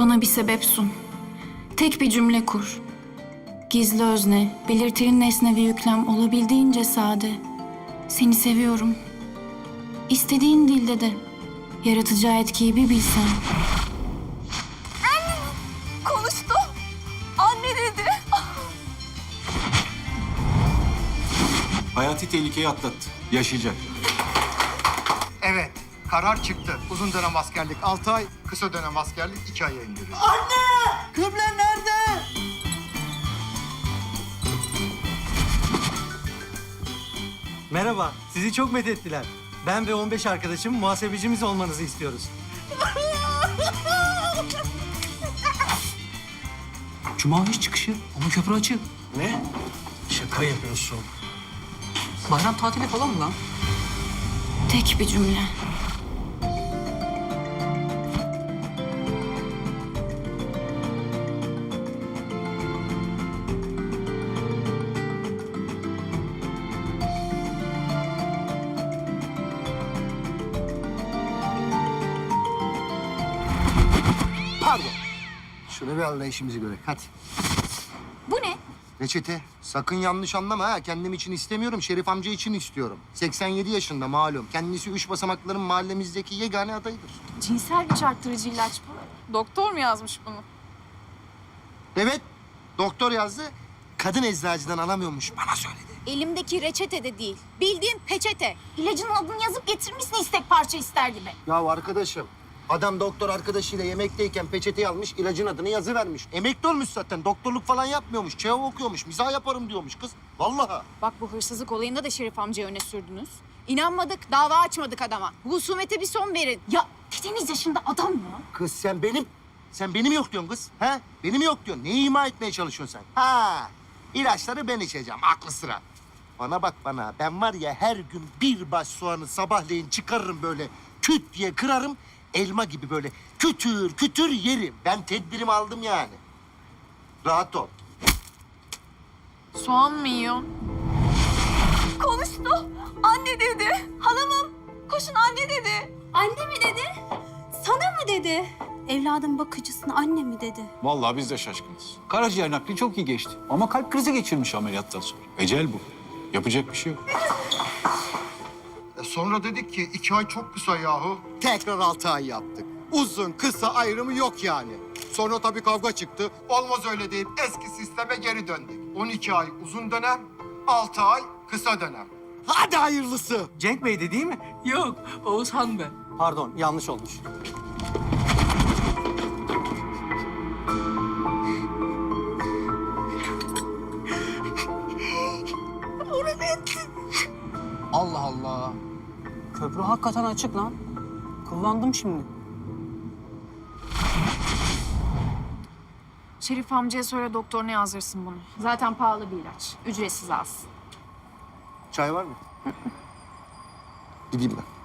Bana bir sebep sun. Tek bir cümle kur. Gizli özne, belirtili nesne ve yüklem olabildiğince sade. Seni seviyorum. İstediğin dilde de. Yaratacağı etkiyi bir bilsen. Konuştu. Anne dedi. Hayati tehlikeyi atlattı. Yaşayacak. Evet, karar çıktı. Uzun dönem askerlik 6 ay, kısa dönem askerlik 2 aya indiriyor. Kıble nerede? Merhaba, sizi çok methettiler. Ben ve 15 arkadaşım muhasebecimiz olmanızı istiyoruz. Cuma iş çıkışı ama köprü açık. Ne? Şaka yapıyorsun. Bayram tatili falan mı lan? Tek bir cümle. Pardon. Şunu bir Allah işimizi göre. Hadi. Bu ne? Reçete. Sakın yanlış anlama ha. Kendim için istemiyorum. Şerif amca için istiyorum. 87 yaşında malum. Kendisi üç basamakların mahallemizdeki yegane adayıdır. Cinsel güç arttırıcı ilaç bu. Doktor mu yazmış bunu? Evet. Doktor yazdı. Kadın eczacıdan alamıyormuş. Bana söyledi. Elimdeki reçete de değil. Bildiğin peçete. İlacın adını yazıp getirmişsin istek parça ister gibi. Ya arkadaşım. Adam doktor arkadaşıyla yemekteyken peçeteyi almış, ilacın adını yazı vermiş. Emekli olmuş zaten. Doktorluk falan yapmıyormuş. ÇEO okuyormuş. Mizah yaparım diyormuş kız. Vallahi. Bak bu hırsızlık olayında da Şerif amcayı öne sürdünüz. İnanmadık, dava açmadık adama. Bu husumete bir son verin. Ya dedeniz yaşında adam ya. Kız sen benim, sen benim yok diyorsun kız. Ha? Benim yok diyorsun. Neyi ima etmeye çalışıyorsun sen? Ha, ilaçları ben içeceğim. Aklı sıra. Bana bak bana. Ben var ya her gün bir baş soğanı sabahleyin çıkarırım böyle küt diye kırarım. Elma gibi böyle kütür kütür yerim. Ben tedbirimi aldım yani. Rahat ol. Soğan mı yiyor? Konuştu. Anne dedi. Halamım. Koşun anne dedi. Anne mi dedi? Sana mı dedi? Evladın bakıcısına anne mi dedi? Vallahi biz de şaşkınız. Karaciğer nakli çok iyi geçti. Ama kalp krizi geçirmiş ameliyattan sonra. Ecel bu. Yapacak bir şey yok. Sonra dedik ki iki ay çok kısa yahu. Tekrar altı ay yaptık. Uzun kısa ayrımı yok yani. Sonra tabii kavga çıktı. Olmaz öyle deyip eski sisteme geri döndük. 12 ay uzun dönem, 6 ay kısa dönem. Hadi hayırlısı. Cenk Bey'di değil mi? Yok, Oğuzhan ben. Pardon, yanlış olmuş. Köprü hakikaten açık lan. Kullandım şimdi. Şerif amcaya söyle doktoruna yazdırsın bunu. Zaten pahalı bir ilaç. Ücretsiz alsın. Çay var mı? Gideyim ben.